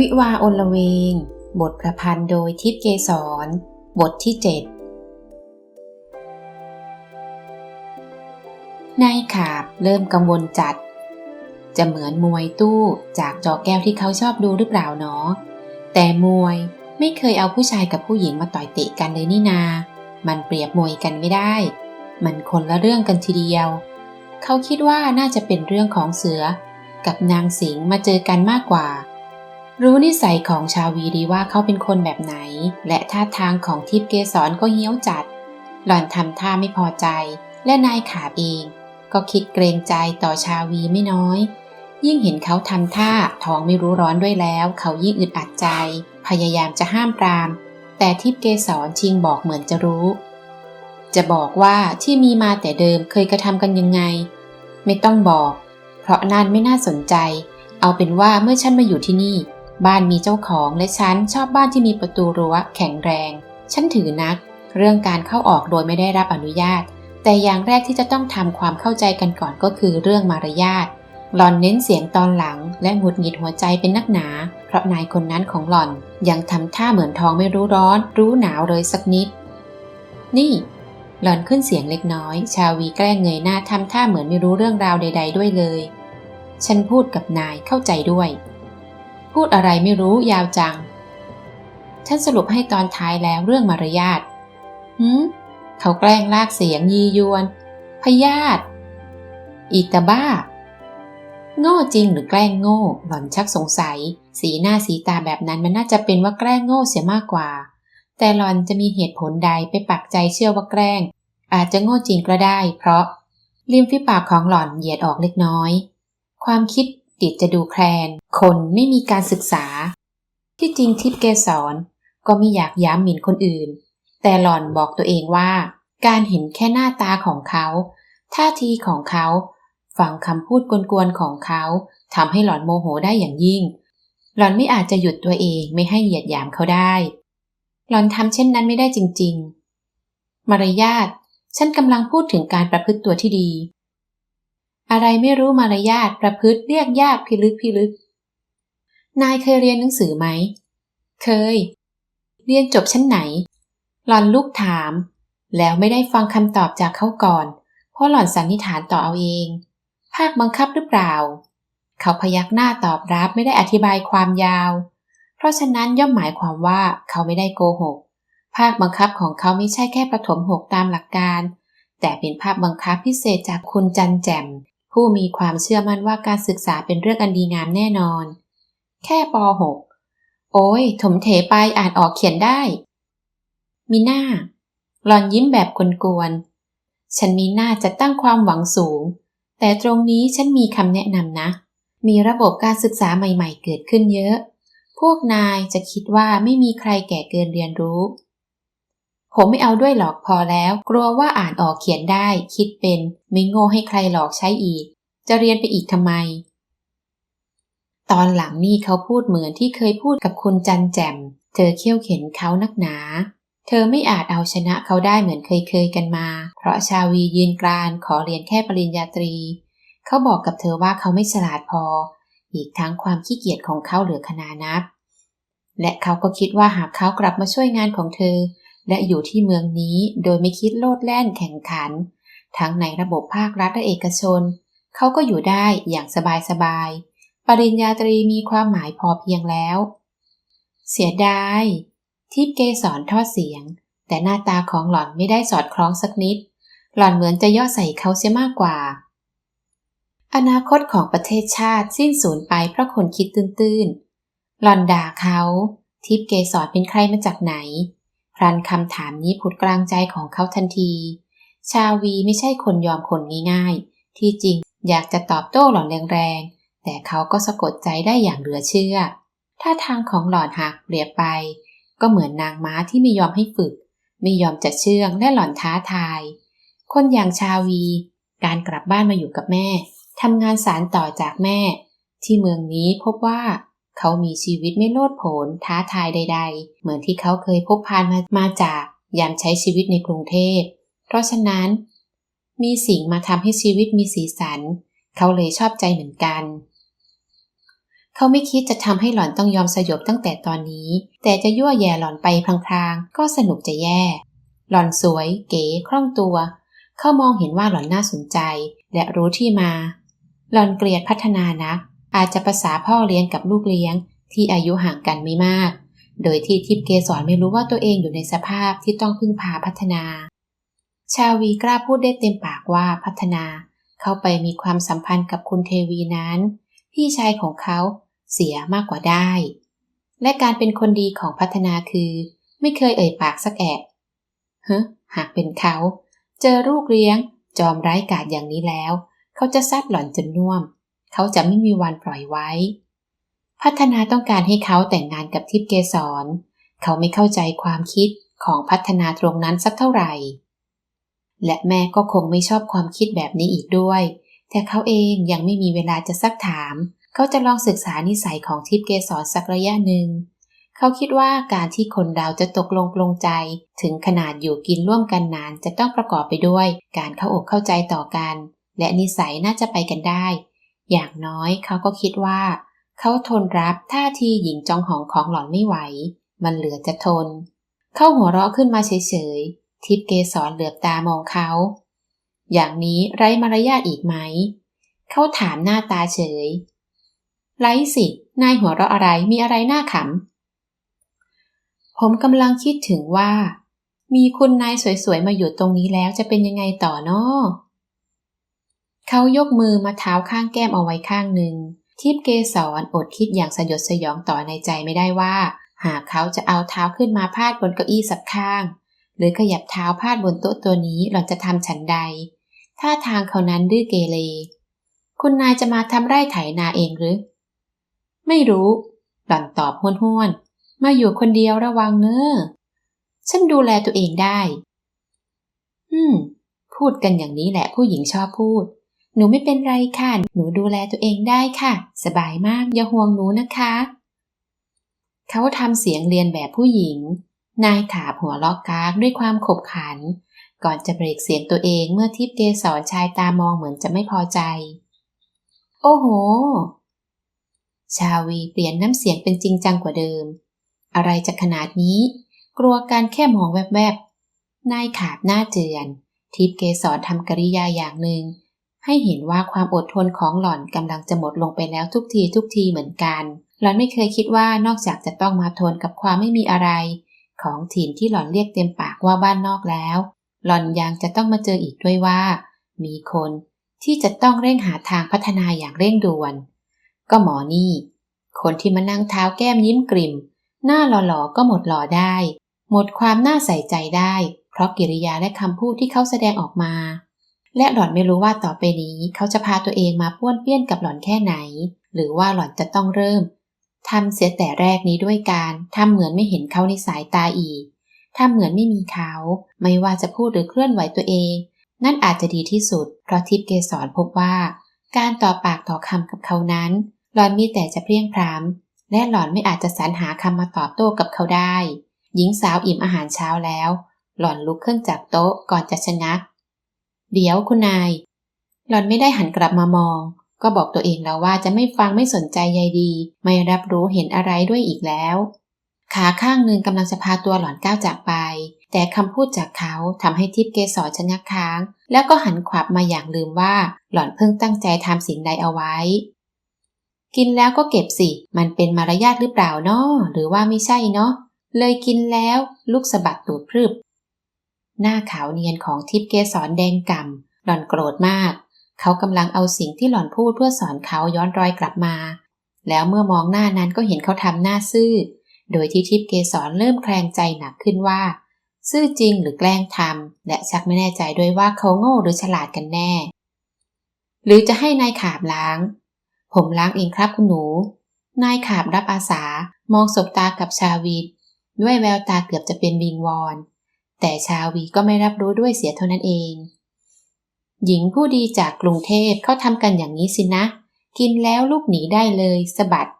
วิวาอลเวง บทประพันธ์โดยทิพย์เกสร บทที่เจ็ดนายขาบเริ่มกังวลจัด จะเหมือนมวยตู้จากจอแก้วที่เขาชอบดูหรือเปล่าเนาะแต่มวยไม่เคยเอาผู้ชายกับผู้หญิงมาต่อยเตะกันเลยนี่นา มันเปรียบมวยกันไม่ได้ มันคนละเรื่องกันทีเดียว เขาคิดว่าน่าจะเป็นเรื่องของเสือ กับนางสิงมาเจอกันมากกว่า รู้นิสัยของชาวีดีว่าเขาเป็นคนแบบไหน และท่าทางของทิพเกสรก็เหี้ยวจัด หล่อนทำท่าไม่พอใจ และนายขาเอง ก็คิดเกรงใจต่อชาวีไม่น้อย ยิ่งเห็นเขาทำท่าท้องไม่รู้ร้อนด้วยแล้ว เขายิ่งอึดอัดใจ พยายามจะห้ามปราม แต่ทิพเกสรชิงบอกเหมือนจะรู้ จะบอกว่าที่มีมาแต่เดิมเคยกระทำกันยังไง ไม่ต้องบอก เพราะนั่นไม่น่าสนใจ เอาเป็นว่าเมื่อฉันมาอยู่ที่นี่ บ้านมีเจ้าของและฉันชอบบ้านที่มีประตูรั้วแข็งแรง ฉันถือนัก เรื่องการเข้าออกโดยไม่ได้รับอนุญาต แต่อย่างแรกที่จะต้องทำความเข้าใจกันก่อนก็คือเรื่องมารยาทหล่อนเน้นเสียงตอนหลัง และหงุดหงิดหัวใจเป็นนักหนา เพราะนายคนนั้นของหล่อนยังทำท่าเหมือนท้องไม่รู้ร้อน รู้หนาวเลยสักนิด นี่ หล่อนขึ้นเสียงเล็กน้อย ชาวีแกล้งเงยหน้าทำท่าเหมือนไม่รู้เรื่องราวใด ๆ ด้วยเลย ฉันพูดกับนายเข้าใจด้วย พูดอะไรไม่รู้ยาวจัง ฉันสรุปให้ตอนท้ายแล้วเรื่องมารยาทหืมเขาแกล้งลากเสียงยียวน พยาธอีตาบ้า โง่จริงหรือแกล้งโง่ หล่อนชักสงสัย สีหน้าสีตาแบบนั้นมันน่าจะเป็นว่าแกล้งโง่เสียมากกว่า แต่หล่อนจะมีเหตุผลใดไปปักใจเชื่อว่าแกล้ง อาจจะโง่จริงก็ได้ เพราะริมฝีปากของหล่อนเหยียดออกเล็กน้อย ความคิด ติดจะดูแคลน คนไม่มีการศึกษา ที่จริงทิพเกสรก็ไม่อยากย้ำหมิ่นคนอื่น แต่หล่อนบอกตัวเองว่า การเห็นแค่หน้าตาของเขาท่าทีของเขาฟังคำพูดกวนๆของเขาทำให้หล่อนโมโหได้อย่างยิ่ง หล่อนไม่อาจจะหยุดตัวเองไม่ให้เหยียดหยามเขาได้ หล่อนทำเช่นนั้นไม่ได้จริง ๆ มารยาทฉันกำลังพูดถึงการประพฤติตัวที่ดี อะไรไม่รู้มารยาทประพฤติเรียกยากพิลึกพิลึก นายเคยเรียนหนังสือไหม เคย เรียนจบชั้นไหน หล่อนลูกถาม แล้วไม่ได้ฟังคำตอบจากเขาก่อน เพราะหล่อนสันนิษฐานต่อเอาเอง ภาคบังคับหรือเปล่า เขาพยักหน้าตอบรับไม่ได้อธิบายความยาว เพราะฉะนั้นย่อมหมายความว่าเขาไม่ได้โกหก ภาคบังคับของเขาไม่ใช่แค่ประถมหกตามหลักการ แต่เป็นภาคบังคับพิเศษจากคุณจันแจ่ม ผู้มีความเชื่อมั่นว่าการศึกษาเป็นเรื่องอันดีงามแน่นอน แค่ป .6 โอ้ย ถมเถไปอ่านออกเขียนได้มีหน้าหลอนยิ้มแบบกวนๆ ฉันมีหน้าจะตั้งความหวังสูง แต่ตรงนี้ฉันมีคำแนะนำนะ มีระบบการศึกษาใหม่ๆ เกิดขึ้นเยอะ พวกนายจะคิดว่าไม่มีใครแก่เกินเรียนรู้ ผมไม่เอาด้วยหรอกพอแล้ว กลัวว่าอ่านออกเขียนได้ คิดเป็น ไม่โง่ให้ใครหลอกใช้อีก จะเรียนไปอีกทำไม ตอนหลังนี่เขาพูดเหมือนที่เคยพูดกับคุณจันแจ่ม เธอเคี่ยวเข็นเขานักหนา เธอไม่อาจเอาชนะเขาได้เหมือนเคยเคยกันมา เพราะชาวียืนกรานขอเรียนแค่ปริญญาตรี เขาบอกกับเธอว่าเขาไม่ฉลาดพอ อีกทั้งความขี้เกียจของเขาเหลือขนานับ และเขาก็คิดว่าหากเขากลับมาช่วยงานของเธอ และอยู่ที่เมืองนี้โดยไม่คิดโลดแล่นแข่งขัน ทั้งในระบบภาครัฐและเอกชน เขาก็อยู่ได้อย่างสบายๆ ปริญญาตรีมีความหมายพอเพียงแล้ว เสียดาย ทิพเกสอนทอดเสียง แต่หน้าตาของหล่อนไม่ได้สอดคล้องสักนิด หล่อนเหมือนจะย่อใส่เขาเสียมากกว่า อนาคตของประเทศชาติสิ้นสูญไปเพราะคนคิดตื้นๆ หล่อนด่าเขา ทิพเกสอนเป็นใครมาจากไหน พรันคำถามนี้ผุดกลางใจของเขาทันที ชาวีไม่ใช่คนยอมคนง่ายๆ ที่จริงอยากจะตอบโต้หล่อนแรงๆ แต่เขาก็สะกดใจได้อย่างเหลือเชื่อถ้าทางของหล่อนหักเปรียบไป ก็เหมือนนางม้าที่ไม่ยอมให้ฝึก ไม่ยอมจะเชื่องและหล่อนท้าทาย คนอย่างชาวี การกลับบ้านมาอยู่กับแม่ทำงานสารต่อจากแม่ ที่เมืองนี้พบว่า เขามีชีวิตไม่โลดโผนท้าทายใด ๆ เหมือนที่เขาเคยพบผ่านมามาจากยามใช้ชีวิตในกรุงเทพ เพราะฉะนั้น มีสิ่งมาทำให้ชีวิตมีสีสัน เขาเลยชอบใจเหมือนกัน เขาไม่คิดจะทำให้หล่อนต้องยอมสยบตั้งแต่ตอนนี้ แต่จะยั่วแย่หล่อนไปพลางๆ ก็สนุกจะแย่ หล่อนสวย เก๋คล่องตัว เขามองเห็นว่าหล่อนน่าสนใจ และรู้ที่มา หล่อนเกลียดพัฒนานัก อาจจะภาษาพ่อเลี้ยงกับลูกเลี้ยงที่อายุห่างกันไม่มาก โดยที่ทิพเกสรไม่รู้ว่าตัวเองอยู่ในสภาพที่ต้องพึ่งพาพัฒนา ชาวีกล้าพูดได้เต็มปากว่าพัฒนา เข้าไปมีความสัมพันธ์กับคุณเทวีนั้น พี่ชายของเขาเสียมากกว่าได้ และการเป็นคนดีของพัฒนาคือ ไม่เคยเอ่ยปากสักแอะเฮ้หากเป็นเขา เจอลูกเลี้ยง จอมไร้กาจอย่างนี้แล้ว เขาจะซัดหล่อนจนน่วม เขาจะไม่มีวันปล่อยไว้ พัฒนาต้องการให้เขาแต่งงานกับทิพย์เกสร เขาไม่เข้าใจความคิดของพัฒนาตรงนั้นสักเท่าไหร่ และแม่ก็คงไม่ชอบความคิดแบบนี้อีกด้วย แต่เขาเองยังไม่มีเวลาจะซักถาม เขาจะลองศึกษานิสัยของทิพย์เกสรสักระยะหนึ่งเขาคิดว่าการที่คนเราจะตกลงปลงใจ ถึงขนาดอยู่กินร่วมกันนานจะต้องประกอบไปด้วย การเข้าอกเข้าใจต่อกัน และนิสัยน่าจะไปกันได้ อย่างน้อยเขาก็คิดว่า เขาทนรับท่าทีหญิงจองหองของหล่อนไม่ไหว มันเหลือจะทน เข้าหัวเราะขึ้นมาเฉยๆ ทิพเกสรเหลือบตามองเขา อย่างนี้ไร้มารยาทอีกไหม เขาถามหน้าตาเฉย ไร้สิ นายหัวเราะอะไรมีอะไรน่าขำ ผมกำลังคิดถึงว่า มีคุณนายสวยๆมาอยู่ตรงนี้แล้วจะเป็นยังไงต่อเนาะ เขายกมือมาเท้าข้างแก้มเอาไว้ข้างหนึ่ง ทิพเกสรอดคิดอย่างสยดสยองต่อในใจไม่ได้ว่า หากเขาจะเอาเท้าขึ้นมาพาดบนเก้าอี้สักข้าง หรือขยับเท้าพาดบนโต๊ะตัวนี้หล่อนจะทำฉันใดถ้าทางเขานั้นดื้อเกเร คุณนายจะมาทำไร่ไถนาเองหรือ ไม่รู้ หล่อนตอบห้วนๆ มาอยู่คนเดียวระวังเนอ้อ ฉันดูแลตัวเองได้ อืม พูดกันอย่างนี้แหละผู้หญิงชอบพูด หนูไม่เป็นไรค่ะ หนูดูแลตัวเองได้ค่ะ สบายมาก อย่าห่วงหนูนะคะ เขาทำเสียงเรียนแบบผู้หญิง นายขาหัวลอกกากด้วยความขบขัน ก่อนจะเบรกเสียงตัวเองเมื่อทิพเกสรชายตามองเหมือนจะไม่พอใจ โอ้โห ชาวีเปลี่ยนน้ำเสียงเป็นจริงจังกว่าเดิม อะไรจะขนาดนี้ กลัวการแค่มองแวบๆ นายขาบหน้าเจือน ทิพเกสรทำกริยาอย่างหนึ่ง ให้เห็นว่าความอดทนของหล่อนกำลังจะหมดลงไปแล้วทุกทีทุกทีเหมือนกัน หล่อนไม่เคยคิดว่านอกจากจะต้องมาทนกับความไม่มีอะไร ของถิ่นที่หล่อนเรียกเต็มปากว่าบ้านนอกแล้ว หล่อนยังจะต้องมาเจออีกด้วยว่า มีคนที่จะต้องเร่งหาทางพัฒนาอย่างเร่งด่วน ก็หมอนี่ คนที่มานั่งเท้าแก้มยิ้มกริมหน้าหล่อๆก็หมดหล่อได้ หมดความน่าใส่ใจได้ เพราะกิริยาและคำพูดที่เขาแสดงออกมา และหล่อนไม่รู้ว่าต่อไปนี้เขาจะพาตัวเองมาป้วนเปี้ยนกับหล่อนแค่ไหน หรือว่าหล่อนจะต้องเริ่มทำเสียแต่แรกนี้ด้วยการทำเหมือนไม่เห็นเขาในสายตาอีกทำเหมือนไม่มีเขา ไม่ว่าจะพูดหรือเคลื่อนไหวตัวเอง นั่นอาจจะดีที่สุด เพราะทิพย์เกสรพบว่า การต่อปากต่อคำกับเขานั้น หล่อนมีแต่จะเพียงพรามและหล่อนไม่อาจจะสรรหาคำมาตอบโต้กับเขาได้ หญิงสาวอิ่มอาหารเช้าแล้ว หล่อนลุกขึ้นจากโต๊ะก่อนจะชนะ เดี๋ยวคุณนาย หล่อนไม่ได้หันกลับมามอง ก็บอกตัวเองแล้วว่าจะไม่ฟังไม่สนใจใยดี ไม่รับรู้เห็นอะไรด้วยอีกแล้ว ขาข้างหนึ่งกำลังจะพาตัวหล่อนก้าวจากไป แต่คำพูดจากเขาทำให้ทิพเกสรชะงักค้าง แล้วก็หันขวับมาอย่างลืมว่า หล่อนเพิ่งตั้งใจทำสิ่งใดเอาไว้ กินแล้วก็เก็บสิ มันเป็นมารยาทหรือเปล่านาะหรือว่าไม่ใช่เนาะเลยกินแล้ว ลูกสะบัดตูดพรึบ หน้าขาวเนียนของทิพเกสรแดงก่ำหล่อนโกรธมาก เขากำลังเอาสิ่งที่หล่อนพูดเพื่อสอนเขาย้อนรอยกลับมา แล้วเมื่อมองหน้านั้นก็เห็นเขาทำหน้าซื่อ โดยที่ทิพเกสรเริ่มแคลงใจหนักขึ้นว่า ซื่อจริงหรือแกล้งทำและชักไม่แน่ใจด้วยว่าเขาโง่หรือฉลาดกันแน่ หรือจะให้นายขาบล้าง ผมล้างเองครับคุณหนู นายขาบรับอาสามองสบตากับชาวีด้วยแววตาเกือบจะเป็นวิงวอน แต่ชาวีก็ไม่รับรู้ด้วยเสียเท่านั้นเอง หญิงผู้ดีจากกรุงเทพเขาทำกันอย่างนี้สินะ กินแล้วลูกหนีได้เลยสะบัด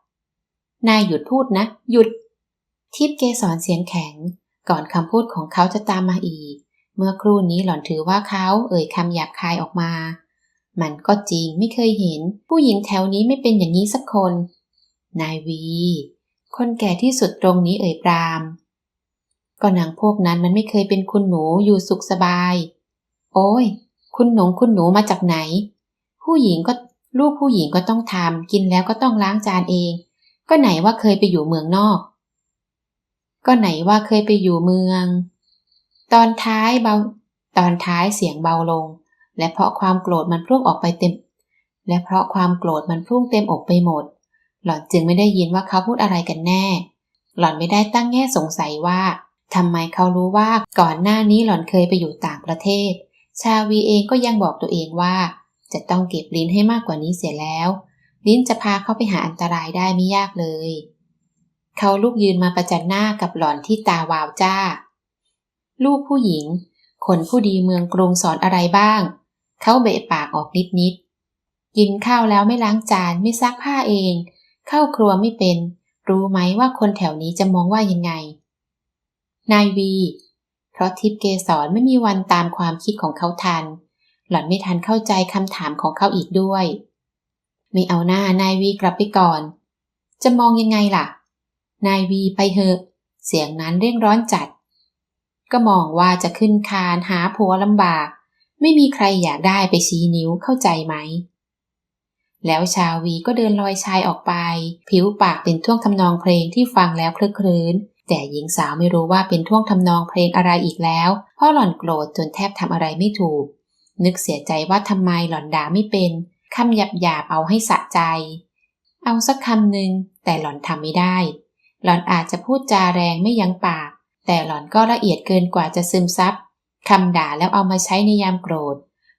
นายหยุดพูดนะ หยุด ทิพเกสรเสียงแข็ง ก่อนคำพูดของเขาจะตามมาอีก เมื่อครู่นี้หล่อนถือว่าเขาเอ่ยคำหยาบคายออกมา มันก็จริงไม่เคยเห็น ผู้หญิงแถวนี้ไม่เป็นอย่างนี้สักคน นายวี คนแก่ที่สุดตรงนี้เอ่ยปราม ก็นางพวกนั้นมันไม่เคยเป็นคุณหนูอยู่สุขสบาย โอ้ย คุณหนงคุณหนูมาจากไหน ผู้หญิงก็ลูกผู้หญิงก็ต้องทำกินแล้วก็ต้องล้างจานเอง ก็ไหนว่าเคยไปอยู่เมืองนอก ก็ไหนว่าเคยไปอยู่เมือง ตอนท้ายเบา ตอนท้ายเสียงเบาลง และเพราะความโกรธมันพุ่งออกไปเต็ม และเพราะความโกรธมันพุ่งเต็มอกไปหมด หล่อนจึงไม่ได้ยินว่าเขาพูดอะไรกันแน่ หล่อนไม่ได้ตั้งแง่สงสัยว่า ทำไมเขารู้ว่าก่อนหน้านี้หล่อนเคยไปอยู่ต่างประเทศ ชาวีเองก็ยังบอกตัวเองว่า จะต้องเก็บลิ้นให้มากกว่านี้เสียแล้ว ลิ้นจะพาเขาไปหาอันตรายได้ไม่ยากเลย เขาลุกยืนมาประจันหน้ากับหล่อนที่ตาวาวจ้า ลูกผู้หญิง คนผู้ดีเมืองกรุงสอนอะไรบ้าง เขาเบะปากออกนิดนิดกินข้าวแล้วไม่ล้างจานไม่ซักผ้าเอง เข้าครัวไม่เป็น รู้ไหมว่าคนแถวนี้จะมองว่ายังไง นายวี เพราะทิพย์เกสรไม่มีวันตามความคิดของเขาทัน หล่อนไม่ทันเข้าใจคำถามของเขาอีกด้วย ไม่เอาหน้านายวีกลับไปก่อน จะมองยังไงล่ะ นายวีไปเถอะ เสียงนั้นเร่งร้อนจัด ก็มองว่าจะขึ้นคานหาผัวลำบาก ไม่มีใครอยากได้ไปชี้นิ้วเข้าใจไหมแล้วชาวีก็เดินลอยชายออกไป ผิวปากเป็นท่วงทำนองเพลงที่ฟังแล้วคลึกครื้น แต่หญิงสาวไม่รู้ว่าเป็นท่วงทำนองเพลงอะไรอีกแล้วพราะหล่อนโกรธจนแทบทำอะไรไม่ถูก นึกเสียใจว่าทำไมหล่อนด่าไม่เป็นคำหยาบหยาบเอาให้สะใจ เอาสักคำหนึ่งแต่หล่อนทำไม่ได้ หล่อนอาจจะพูดจาแรงไม่ยั้งปาก แต่หล่อนก็ละเอียดเกินกว่าจะซึมซับคำด่าแล้วเอามาใช้ในยามโกรธ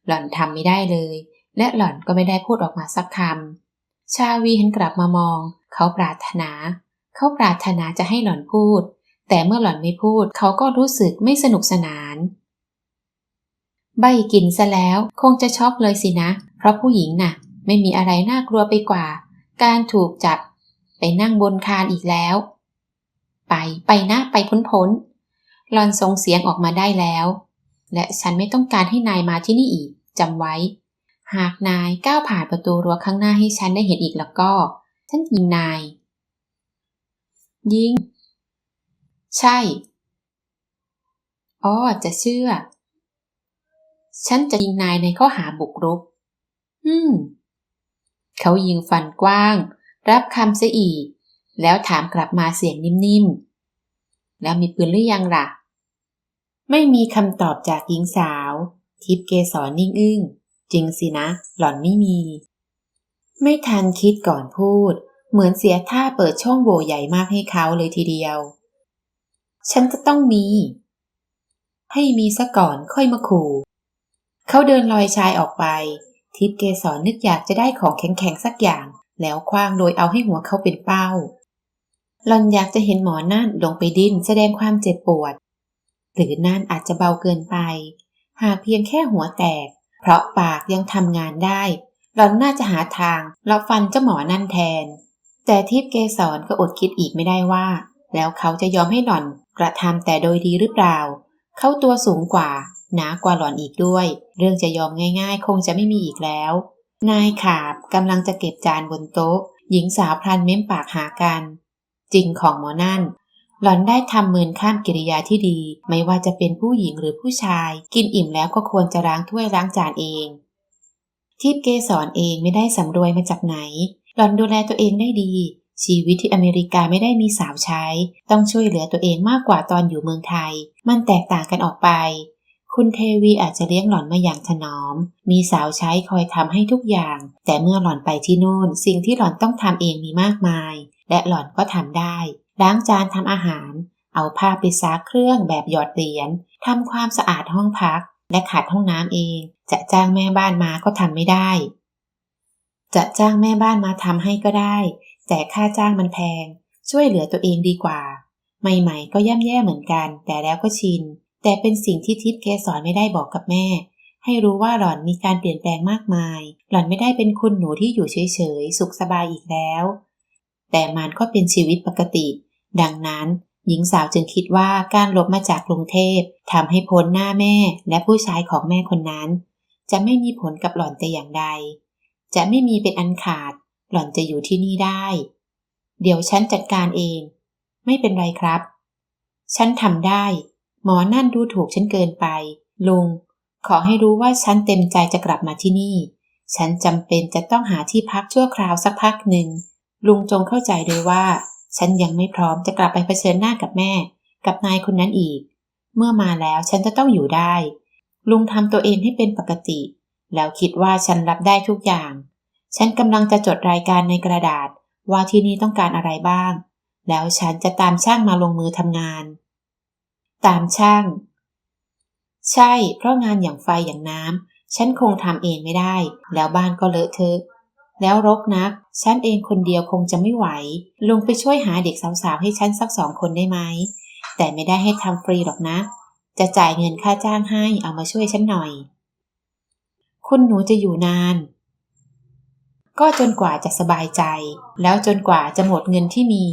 หล่อนทำไม่ได้เลย และหล่อนก็ไม่ได้พูดออกมาสักคำชาวีหันกลับมามอง เขาปรารถนา เขาปรารถนาจะให้หล่อนพูด แต่เมื่อหล่อนไม่พูดเขาก็รู้สึกไม่สนุกสนาน ใบกินซะแล้วคงจะช็อกเลยสินะ เพราะผู้หญิงน่ะ ไม่มีอะไรน่ากลัวไปกว่า การถูกจับ ไปนั่งบนคานอีกแล้ว ไปไปนะไปพ้นพ้นหลอนส่งเสียงออกมาได้แล้ว และฉันไม่ต้องการให้นายมาที่นี่อีกจำไว้ หากนายก้าวผ่านประตูรั้วข้างหน้าให้ฉันได้เห็นอีกแล้วก็ ฉันยิงนาย ยิงใช่ อ๋อ จะเชื่อ ฉันจะยิงนายในข้อหาบุกรุก อืม เขายิงฟันกว้าง รับคำเสียอีก แล้วถามกลับมาเสียงนิ่มๆ แล้วมีปืนหรือยังล่ะ ไม่มีคำตอบจากหญิงสาว ทิพเกสรนิ่งอึ้งจริงสินะ หล่อนไม่มี ไม่ทันคิดก่อนพูด เหมือนเสียท่าเปิดช่องโหว่ใหญ่มากให้เขาเลยทีเดียว ฉันจะต้องมี ให้มีซะก่อนค่อยมาขู่ เขาเดินลอยชายออกไป ทิพย์เกสรนึกอยากจะได้ของแข็งๆสักอย่าง แล้วคว้างโดยเอาให้หัวเขาเป็นเป้าหลอนอยากจะเห็นหมอนั่นลงไปดิ้นแสดงความเจ็บปวด หรือนั่นอาจจะเบาเกินไป หากเพียงแค่หัวแตก เพราะปากยังทำงานได้หลอนน่าจะหาทางรับฟันเจ้าหมอนั่นแทน แต่ทิพย์เกสรก็อดคิดอีกไม่ได้ว่า แล้วเขาจะยอมให้หล่อนกระทำแต่โดยดีหรือเปล่า เขาตัวสูงกว่า หนากว่าหล่อนอีกด้วย เรื่องจะยอมง่ายๆ คงจะไม่มีอีกแล้ว นายขาบกำลังจะเก็บจานบนโต๊ะ หญิงสาวพลันเม้มปากหากัน จริงของหมอนั่น หล่อนได้ทำเมินข้ามกิริยาที่ดี ไม่ว่าจะเป็นผู้หญิงหรือผู้ชาย กินอิ่มแล้วก็ควรจะล้างถ้วยล้างจานเอง ทิพย์เกสรเองไม่ได้สำรวยมาจากไหน หล่อนดูแลตัวเองได้ดี ชีวิตที่อเมริกาไม่ได้มีสาวใช้ ต้องช่วยเหลือตัวเองมากกว่าตอนอยู่เมืองไทย มันแตกต่างกันออกไป คุณเทวีอาจจะเลี้ยงหล่อนมาอย่างถนอม มีสาวใช้คอยทำให้ทุกอย่าง แต่เมื่อหล่อนไปที่โน่น สิ่งที่หล่อนต้องทำเองมีมากมาย และหล่อนก็ทำได้ ล้างจานทำอาหาร เอาผ้าไปซักเครื่องแบบหยอดเหรียญทำความสะอาดห้องพัก และขัดห้องน้ำเอง จะจ้างแม่บ้านมาก็ทำไม่ได้ จะจ้างแม่บ้านมาทำให้ก็ได้ แต่ค่าจ้างมันแพง ช่วยเหลือตัวเองดีกว่า ใหม่ๆ ก็ย่ำแย่เหมือนกัน แต่แล้วก็ชิน แต่เป็นสิ่งที่ทิพย์เกสรไม่ได้บอกกับแม่ ให้รู้ว่าหล่อนมีการเปลี่ยนแปลงมากมาย หล่อนไม่ได้เป็นคุณหนูที่อยู่เฉยๆ สุขสบายอีกแล้ว แต่มันก็เป็นชีวิตปกติ ดังนั้นหญิงสาวจึงคิดว่าการหลบมาจากกรุงเทพทำให้พ้นหน้าแม่และผู้ชายของแม่คนนั้น จะไม่มีผลกับหล่อนแต่อย่างใด จะไม่มีเป็นอันขาด หล่อนจะอยู่ที่นี่ได้ เดี๋ยวฉันจัดการเอง ไม่เป็นไรครับ ฉันทำได้ หมอนั่นดูถูกฉันเกินไป ลุง ขอให้รู้ว่าฉันเต็มใจจะกลับมาที่นี่ ฉันจำเป็นจะต้องหาที่พักชั่วคราวสักพักหนึ่ง ลุงจงเข้าใจด้วยว่า ฉันยังไม่พร้อมจะกลับไปเผชิญหน้ากับแม่ กับนายคนนั้นอีก เมื่อมาแล้วฉันจะต้องอยู่ได้ ลุงทำตัวเองให้เป็นปกติ แล้วคิดว่าฉันรับได้ทุกอย่าง ฉันกำลังจะจดรายการในกระดาษว่าที่นี่ต้องการอะไรบ้าง แล้วฉันจะตามช่างมาลงมือทำงาน ตามช่าง ใช่ เพราะงานอย่างไฟอย่างน้ำฉันคงทำเองไม่ได้ แล้วบ้านก็เลอะเทอะแล้วรกนัก ฉันเองคนเดียวคงจะไม่ไหว ลุงไปช่วยหาเด็กสาวๆให้ฉันสักสองคนได้ไหม แต่ไม่ได้ให้ทำฟรีหรอกนะ จะจ่ายเงินค่าจ้างให้เอามาช่วยฉันหน่อย คุณหนูจะอยู่นาน ก็จนกว่าจะสบายใจ แล้วจนกว่าจะหมดเงินที่มี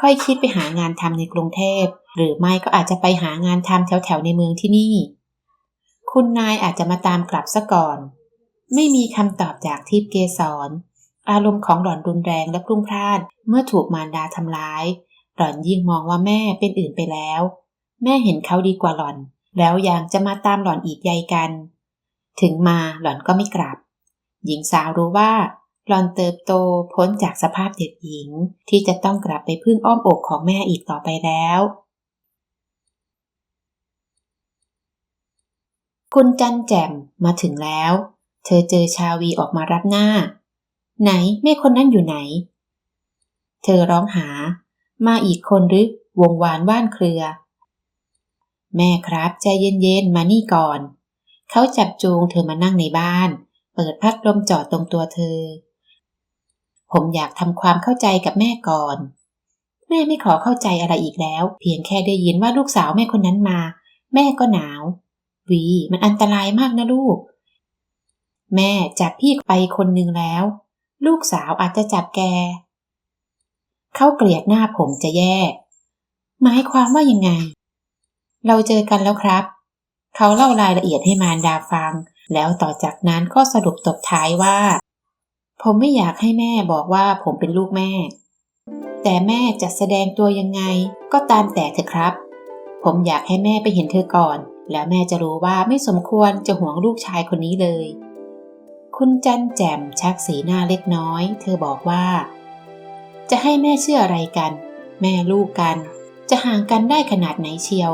ค่อยคิดไปหางานทำในกรุงเทพ หรือไม่ก็อาจจะไปหางานทำแถวๆในเมืองที่นี่ คุณนายอาจจะมาตามกลับซะก่อน ไม่มีคำตอบจากทิพย์เกสรอารมณ์ของหล่อนรุนแรงและพรุ่งพลานเมื่อถูกมารดาทำร้าย หล่อนยิ่งมองว่าแม่เป็นอื่นไปแล้ว แม่เห็นเขาดีกว่าหล่อน แล้วยังจะมาตามหล่อนอีกใยกัน ถึงมาหล่อนก็ไม่กลับ หญิงสาวรู้ว่า หล่อนเติบโตพ้นจากสภาพเด็กหญิงที่จะต้องกลับไปพึ่งอ้อมอกของแม่อีกต่อไปแล้ว คุณจันแจ่มมาถึงแล้ว เธอเจอชาวีออกมารับหน้า ไหนแม่คนนั้นอยู่ไหน เธอร้องหา มาอีกคนหรือวงวานว่านเครือ แม่ครับใจเย็นๆมานี่ก่อน เขาจับจูงเธอมานั่งในบ้าน เปิดพัดลมจอดตรงตัวเธอ ผมอยากทำความเข้าใจกับแม่ก่อน แม่ไม่ขอเข้าใจอะไรอีกแล้ว เพียงแค่ได้ยินว่าลูกสาวแม่คนนั้นมา แม่ก็หนาว วี มันอันตรายมากนะลูก แม่จับพี่ไปคนหนึ่งแล้ว ลูกสาวอาจจะจับแก เขาเกลียดหน้าผมจะแย่หมายความว่ายังไง เราเจอกันแล้วครับ เขาเล่ารายละเอียดให้มารดาฟัง แล้วต่อจากนั้นก็สรุปตบท้ายว่า ผมไม่อยากให้แม่บอกว่าผมเป็นลูกแม่ แต่แม่จะแสดงตัวยังไง ก็ตามแต่เถอะครับ ผมอยากให้แม่ไปเห็นเธอก่อน แล้วแม่จะรู้ว่าไม่สมควรจะห่วงลูกชายคนนี้เลย คุณจันแจ่มชักสีหน้าเล็กน้อย เธอบอกว่า จะให้แม่เชื่ออะไรกัน แม่ลูกกัน จะห่างกันได้ขนาดไหนเชียว